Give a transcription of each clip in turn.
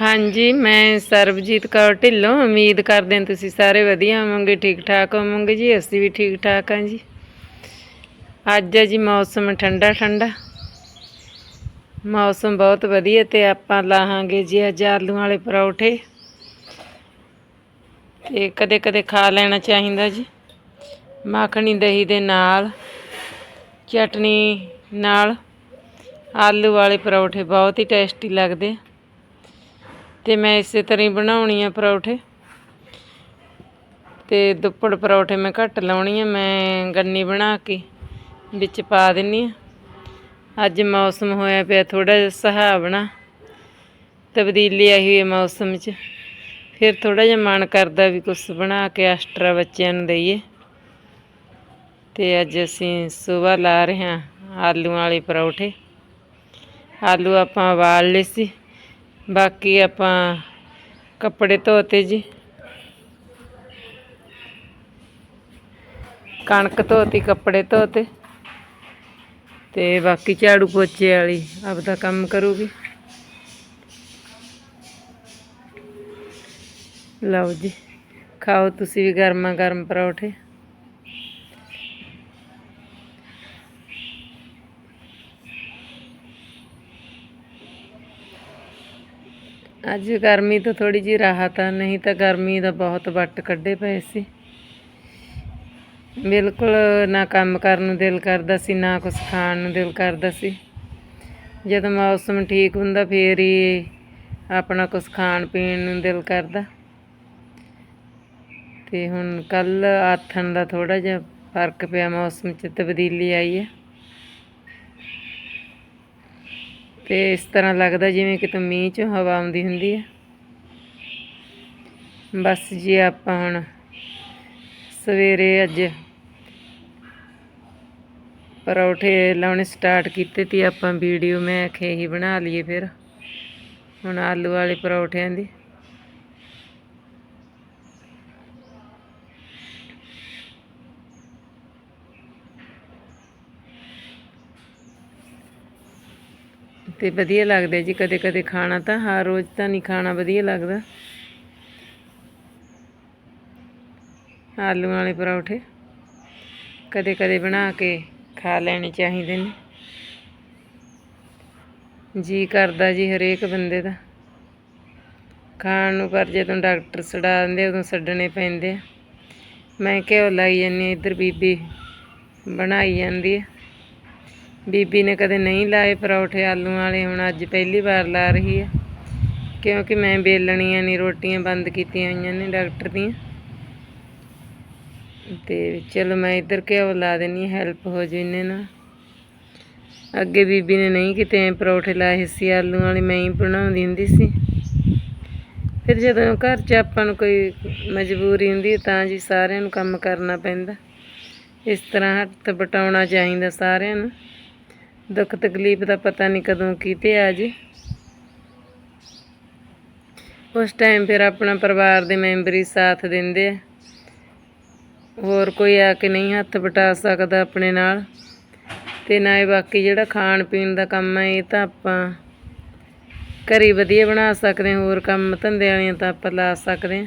ਹਾਂਜੀ, ਮੈਂ ਸਰਬਜੀਤ ਕੌਰ ਢਿੱਲੋਂ। ਉਮੀਦ ਕਰਦੇ ਹਾਂ ਤੁਸੀਂ ਸਾਰੇ ਵਧੀਆ ਹੋਵੋਗੇ ਠੀਕ ਠਾਕ ਹੋਵੋਗੇ ਜੀ। ਅਸੀਂ ਵੀ ਠੀਕ ਠਾਕ ਹਾਂ ਜੀ। ਅੱਜ ਹੈ ਜੀ ਮੌਸਮ ਠੰਡਾ ਠੰਡਾ ਮੌਸਮ ਬਹੁਤ ਵਧੀਆ ਤੇ ਆਪਾਂ ਲਾਹਾਂਗੇ ਜੀ ਅੱਜ ਆਲੂ ਵਾਲੇ ਪਰੌਠੇ। ਤੇ ਕਦੇ ਕਦੇ ਖਾ ਲੈਣਾ ਚਾਹੀਦਾ ਜੀ। ਮੱਖਣੀ, ਦਹੀਂ ਦੇ ਨਾਲ, ਚਟਨੀ ਨਾਲ ਆਲੂ ਵਾਲੇ ਪਰੌਠੇ ਬਹੁਤ ਹੀ ਟੇਸਟੀ ਲੱਗਦੇ ਆ। ਤੇ ਮੈਂ ਇਸੇ ਤਰ੍ਹਾਂ ਹੀ ਬਣਾਉਣੀ ਆ ਪਰੌਠੇ। ਤੇ ਦੁੱਪੜ ਪਰੌਠੇ ਮੈਂ ਘੱਟ ਲਾਉਣੀ ਆ, ਮੈਂ ਗੰਨੀ ਬਣਾ ਕੇ ਵਿੱਚ ਪਾ ਦਿੰਨੀ ਆ। ਅੱਜ ਮੌਸਮ ਹੋਇਆ ਪਿਆ ਥੋੜਾ ਜਿਹਾ ਸੁਹਾਵਣਾ, ਤਬਦੀਲੀ ਆਈ ਹੋਈ ਹੈ ਮੌਸਮ 'ਚ। ਫਿਰ ਥੋੜਾ ਜਿਹਾ ਮਨ ਕਰਦਾ ਵੀ ਕੁਝ ਬਣਾ ਕੇ ਐਕਸਟਰਾ ਬੱਚਿਆਂ ਨੂੰ ਦਈਏ। ਤੇ ਅੱਜ ਅਸੀਂ ਸਵੇਰ ਲਾ ਰਹੇ ਹਾਂ ਆਲੂ ਵਾਲੇ ਪਰੌਠੇ। ਆਲੂ ਆਪਾਂ ਉਬਾਲ ਲਏ ਸੀ। ਬਾਕੀ ਆਪਾਂ ਕੱਪੜੇ ਧੋਤੇ ਜੀ। ਕਣਕ ਧੋਤੀ, ਕੱਪੜੇ ਧੋਤੇ। ਤੇ ਬਾਕੀ ਝਾੜੂ ਪੋਚੇ ਵਾਲੀ ਆਪਦਾ ਕੰਮ ਕਰੂਗੀ। ਲਓ ਜੀ, ਖਾਓ ਤੁਸੀਂ ਵੀ ਗਰਮਾ ਗਰਮ ਪਰੌਠੇ। ਅੱਜ ਗਰਮੀ ਤੋਂ ਥੋੜੀ ਜਿਹੀ ਰਾਹਤ ਆ, ਨਹੀਂ ਤਾਂ ਗਰਮੀ ਦਾ ਬਹੁਤ ਵੱਟ ਕੱਢੇ ਪਏ ਸੀ। ਬਿਲਕੁਲ ਨਾ ਕੰਮ ਕਰਨ ਨੂੰ ਦਿਲ ਕਰਦਾ ਸੀ, ਨਾ ਕੁਝ ਖਾਣ ਨੂੰ ਦਿਲ ਕਰਦਾ ਸੀ। ਜਦੋਂ ਮੌਸਮ ਠੀਕ ਹੁੰਦਾ, ਫੇਰ ਹੀ ਆਪਣਾ ਕੁਝ ਖਾਣ ਪੀਣ ਨੂੰ ਦਿਲ ਕਰਦਾ। ਤੇ ਹੁਣ ਕੱਲ ਆਥਣ ਦਾ ਥੋੜਾ ਜਿਹਾ ਫ਼ਰਕ ਪਿਆ ਮੌਸਮ 'ਚ, ਤਬਦੀਲੀ ਆਈ ਹੈ। ਤੇ ਇਸ ਤਰ੍ਹਾਂ ਲੱਗਦਾ ਜਿਵੇਂ ਕਿ ਮੀਂਹ 'ਚੋਂ ਹਵਾ ਆਉਂਦੀ ਹੁੰਦੀ ਹੈ ਬਸ ਜੀ ਆਪਾਂ ਹੁਣ ਸਵੇਰੇ ਅੱਜ ਪਰੌਠੇ ਲਾਉਣੇ ਸਟਾਰਟ ਕੀਤੇ ਤੀ ਆਪਾਂ ਵੀਡੀਓ ਮੈਂ ਆਖੇ ਹੀ ਬਣਾ ਲਈਏ ਫਿਰ। ਹੁਣ ਆਲੂ ਵਾਲੇ ਪਰੌਠਿਆਂ ਦੀ। ਤੇ ਵਧੀਆ ਲੱਗਦਾ ਜੀ ਕਦੇ ਕਦੇ ਖਾਣਾ ਤਾਂ, ਹਰ ਰੋਜ਼ ਤਾਂ ਨਹੀਂ ਖਾਣਾ ਵਧੀਆ ਲੱਗਦਾ। ਆਲੂ ਵਾਲੇ ਪਰੌਠੇ ਕਦੇ ਕਦੇ ਬਣਾ ਕੇ ਖਾ ਲੈਣੇ ਚਾਹੀਦੇ ਨੇ। ਜੀ ਕਰਦਾ ਜੀ ਹਰੇਕ ਬੰਦੇ ਦਾ। ਖਾਣ ਨੂੰ ਪਰ ਜਦੋਂ ਡਾਕਟਰ ਸੜਾ ਦਿੰਦੇ ਉਦੋਂ ਛੱਡਣੇ ਪੈਂਦੇ ਆ। ਮੈਂ ਘਿਓ ਲਾਈ ਜਾਂਦੀ ਇੱਧਰ ਬੀਬੀ ਬਣਾਈ ਜਾਂਦੀ ਹੈ ਬੀਬੀ ਨੇ ਕਦੇ ਨਹੀਂ ਲਾਏ ਪਰੌਠੇ ਆਲੂ ਵਾਲੇ, ਹੁਣ ਅੱਜ ਪਹਿਲੀ ਵਾਰ ਲਾ ਰਹੀ ਹੈ। ਕਿਉਂਕਿ ਮੈਂ ਬੇਲਣੀਆਂ ਨਹੀਂ, ਰੋਟੀਆਂ ਬੰਦ ਕੀਤੀਆਂ ਹੋਈਆਂ ਨੇ ਡਾਕਟਰ ਦੀਆਂ। ਤੇ ਚਲੋ ਮੈਂ ਇੱਧਰ ਘਿਓ ਲਾ ਦੇਣੀ ਹੈਲਪ ਹੋ ਜੂ ਇਹਨੇ ਨਾਲ। ਅੱਗੇ ਬੀਬੀ ਨੇ ਨਹੀਂ ਕਿਤੇ ਐਂ ਪਰੌਠੇ ਲਾਏ ਸੀ, ਆਲੂ ਵਾਲੇ ਮੈਂ ਹੀ ਬਣਾਉਂਦੀ ਹੁੰਦੀ ਸੀ। ਫਿਰ ਜਦੋਂ ਘਰ 'ਚ ਆਪਾਂ ਨੂੰ ਕੋਈ ਮਜਬੂਰੀ ਹੁੰਦੀ ਤਾਂ ਜੀ ਸਾਰਿਆਂ ਨੂੰ ਕੰਮ ਕਰਨਾ ਪੈਂਦਾ। ਇਸ ਤਰ੍ਹਾਂ ਹੱਥ ਬਟਾਉਣਾ ਚਾਹੀਦਾ ਸਾਰਿਆਂ ਨੂੰ। ਦੁੱਖ ਤਕਲੀਫ ਦਾ ਪਤਾ ਨਹੀਂ ਕਦੋਂ ਕੀਤੇ ਆ ਜੀ। ਉਸ ਟਾਈਮ ਫਿਰ ਆਪਣਾ ਪਰਿਵਾਰ ਦੇ ਮੈਂਬਰ ਹੀ ਸਾਥ ਦਿੰਦੇ ਆ। ਹੋਰ ਕੋਈ ਆ ਕੇ ਨਹੀਂ ਹੱਥ ਬਟਾ ਸਕਦਾ ਆਪਣੇ ਨਾਲ। ਤੇ ਨਾ ਇਹ ਬਾਕੀ ਜਿਹੜਾ ਖਾਣ ਪੀਣ ਦਾ ਕੰਮ ਹੈ ਇਹ ਤਾਂ ਆਪਾਂ ਘਰੇ ਵਧੀਆ ਬਣਾ ਸਕਦੇ ਹਾਂ, ਹੋਰ ਕੰਮ ਧੰਦੇ ਵਾਲੀਆਂ ਤਾਂ ਆਪਾਂ ਲਾ ਸਕਦੇ ਹਾਂ।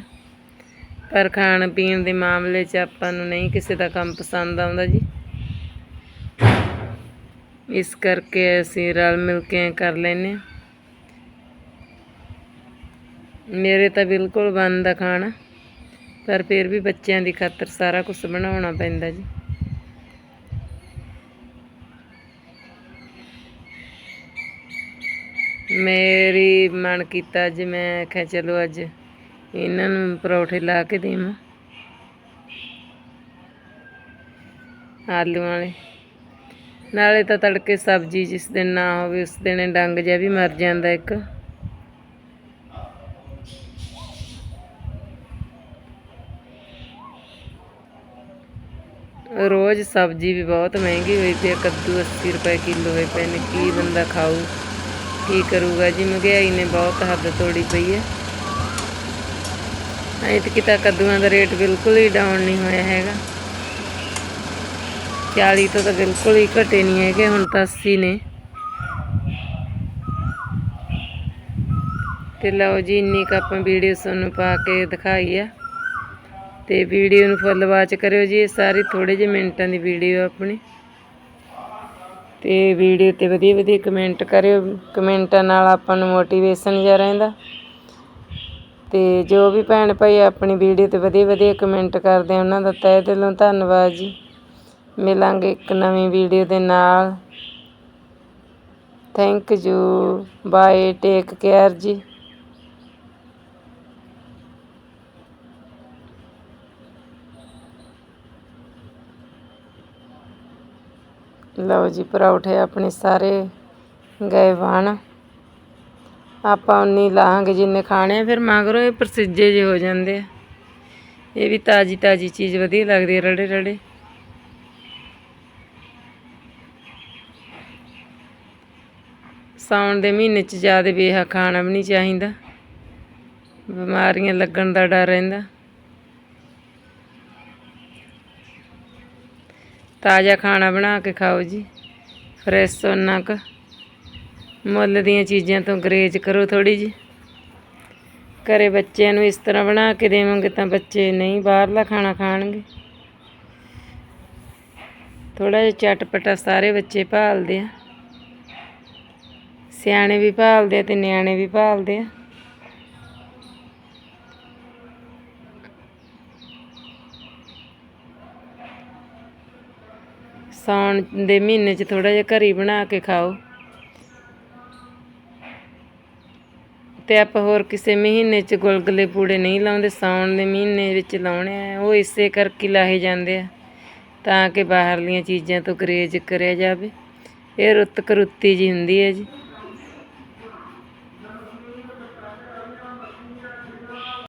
ਪਰ ਖਾਣ ਪੀਣ ਦੇ ਮਾਮਲੇ 'ਚ ਆਪਾਂ ਨੂੰ ਨਹੀਂ ਕਿਸੇ ਦਾ ਕੰਮ ਪਸੰਦ ਆਉਂਦਾ ਜੀ। ਇਸ ਕਰਕੇ ਅਸੀਂ ਰਲ ਮਿਲ ਕੇ ਕਰ ਲੈਨੇ ਹਾਂ। ਮੇਰੇ ਤਾਂ ਬਿਲਕੁਲ ਬੰਦ ਖਾਣਾ, ਪਰ ਫਿਰ ਵੀ ਬੱਚਿਆਂ ਦੀ ਖਾਤਰ ਸਾਰਾ ਕੁਝ ਬਣਾਉਣਾ ਪੈਂਦਾ ਜੀ। ਮੇਰੀ ਮਨ ਕੀਤਾ ਅੱਜ ਮੈਂ ਆਖਿਆ ਚਲੋ ਅੱਜ ਇਹਨਾਂ ਨੂੰ ਪਰੌਠੇ ਲਾ ਕੇ ਦੇਵਾਂ। ਆਲੂ ਵਾਲੇ। ਨਾਲੇ ਤਾਂ ਤੜਕੇ ਸਬਜ਼ੀ ਜਿਸ ਦਿਨ ਨਾ ਹੋਵੇ, ਉਸ ਦਿਨ ਡੰਗ ਜਿਹਾ ਵੀ ਮਰ ਜਾਂਦਾ ਇੱਕ। ਰੋਜ਼ ਸਬਜ਼ੀ ਵੀ ਬਹੁਤ ਮਹਿੰਗੀ ਹੋਈ ਪਈ ਹੈ, ਕੱਦੂ 80 ਰੁਪਏ ਕਿਲੋ ਹੋਏ ਪਏ ਨੇ, ਕੀ ਬੰਦਾ ਖਾਊ, ਕੀ ਕਰੂਗਾ? ਜੀ ਮਹਿੰਗਾਈ ਨੇ ਬਹੁਤ ਹੱਦ ਤੋੜੀ ਪਈ ਹੈ। ਐਤਕੀ ਤਾਂ ਕੱਦੂਆਂ ਦਾ ਰੇਟ ਬਿਲਕੁਲ ਹੀ ਡਾਊਨ ਨਹੀਂ ਹੋਇਆ ਹੈਗਾ। 40 ਤੋਂ ਤਾਂ ਬਿਲਕੁਲ ਹੀ ਘਟੇ ਨਹੀਂ ਹੈਗੇ, ਹੁਣ ਤਾਂ 80 ਨੇ। ਤੇ ਲਓ ਜੀ, ਇੰਨੀ ਕੁ ਆਪਾਂ ਵੀਡੀਓ ਤੁਹਾਨੂੰ ਪਾ ਕੇ ਦਿਖਾਈ ਆ। ਤੇ ਵੀਡੀਓ ਨੂੰ ਫੁੱਲ ਵਾਚ ਕਰਿਓ ਜੀ, ਇਹ ਸਾਰੀ ਥੋੜੇ ਜਿਹੇ ਮਿੰਟਾਂ ਦੀ ਵੀਡੀਓ ਆਪਣੀ। ਤੇ ਵੀਡੀਓ ਤੇ ਵਧੀਆ ਵਧੀਆ ਕਮੈਂਟ ਕਰਿਓ ਕਮੈਂਟਾਂ ਨਾਲ ਆਪਾਂ ਨੂੰ ਮੋਟੀਵੇਸ਼ਨ ਜਿਹਾ ਰਹਿੰਦਾ। ਤੇ ਜੋ ਵੀ ਭੈਣ ਭਾਈ ਆਪਣੀ ਵੀਡੀਓ ਤੇ ਵਧੀਆ ਵਧੀਆ ਕਮੈਂਟ ਕਰਦੇ ਉਹਨਾਂ ਦਾ ਤਹਿ ਦਿਲੋਂ ਧੰਨਵਾਦ ਜੀ। ਮਿਲਾਂਗੇ ਇੱਕ ਨਵੀਂ ਵੀਡੀਓ ਦੇ ਨਾਲ। Thank you bye take care ਜੀ। ਲਓ ਜੀ, ਪਰੌਠੇ ਆਪਣੇ ਸਾਰੇ ਗਏ ਬਣ। ਆਪਾਂ ਉਨੀ ਲਾਹਾਂਗੇ ਜਿੰਨੇ ਖਾਣੇ ਆ, ਫਿਰ ਮਗਰੋਂ ਇਹ ਪ੍ਰਸਿੱਜੇ ਜੇ ਹੋ ਜਾਂਦੇ ਆ। ਇਹ ਵੀ ਤਾਜੀ ਤਾਜੀ ਚੀਜ਼ ਵਧੀਆ ਲੱਗਦੀ ਹੈ ਰੜੇ ਰੜੇ ਸਾਉਣ ਦੇ ਮਹੀਨੇ ਚ ਜ਼ਿਆਦਾ ਬੇਹਾ ਖਾਣਾ ਵੀ ਨਹੀਂ ਚਾਹੀਦਾ। ਬਿਮਾਰੀਆਂ ਲੱਗਣ ਦਾ ਡਰ ਰਹਿੰਦਾ। ਤਾਜ਼ਾ ਖਾਣਾ ਬਣਾ ਕੇ ਖਾਓ ਜੀ। ਫਰੈਸ਼ ਉਹਨਾਂ ਕ ਮੁੱਲ ਦੀਆਂ ਚੀਜ਼ਾਂ ਤੋਂ ਗਰੇਜ ਕਰੋ ਥੋੜੀ ਜੀ ਘਰੇ ਬੱਚਿਆਂ ਨੂੰ ਇਸ ਤਰ੍ਹਾਂ ਬਣਾ ਕੇ ਦੇਵਾਂਗੇ ਤਾਂ ਬੱਚੇ ਨਹੀਂ ਬਾਹਰਲਾ ਖਾਣਾ ਖਾਣਗੇ। ਥੋੜਾ ਜਿਹਾ ਚਟਪਟਾ ਸਾਰੇ ਬੱਚੇ ਭਾਲਦੇ ਆ। ਸਿਆਣੇ ਵੀ ਭਾਲਦੇ ਆ ਤੇ ਨਿਆਣੇ ਵੀ ਭਾਲਦੇ ਆ। ਸਾਉਣ ਦੇ ਮਹੀਨੇ 'ਚ ਥੋੜਾ ਜਿਹਾ ਘਰੀ ਬਣਾ ਕੇ ਖਾਓ। ਤੇ ਆਪਾਂ ਹੋਰ ਕਿਸੇ ਮਹੀਨੇ 'ਚ ਗੁਲਗੁਲੇ ਪੂੜੇ ਨਹੀਂ ਲਾਉਂਦੇ, ਸਾਉਣ ਦੇ ਮਹੀਨੇ ਵਿੱਚ ਲਾਉਣੇ ਆ, ਉਹ ਇਸੇ ਕਰਕੇ ਲਾਹੇ ਜਾਂਦੇ ਆ, ਤਾਂ ਕਿ ਬਾਹਰਲੀਆਂ ਚੀਜ਼ਾਂ ਤੋਂ ਗਰੇਜ ਕਰਿਆ ਜਾਵੇ। ਇਹ ਰੁੱਤ ਕਰੁੱਤੀ ਜੀ ਹੁੰਦੀ ਹੈ ਜੀ।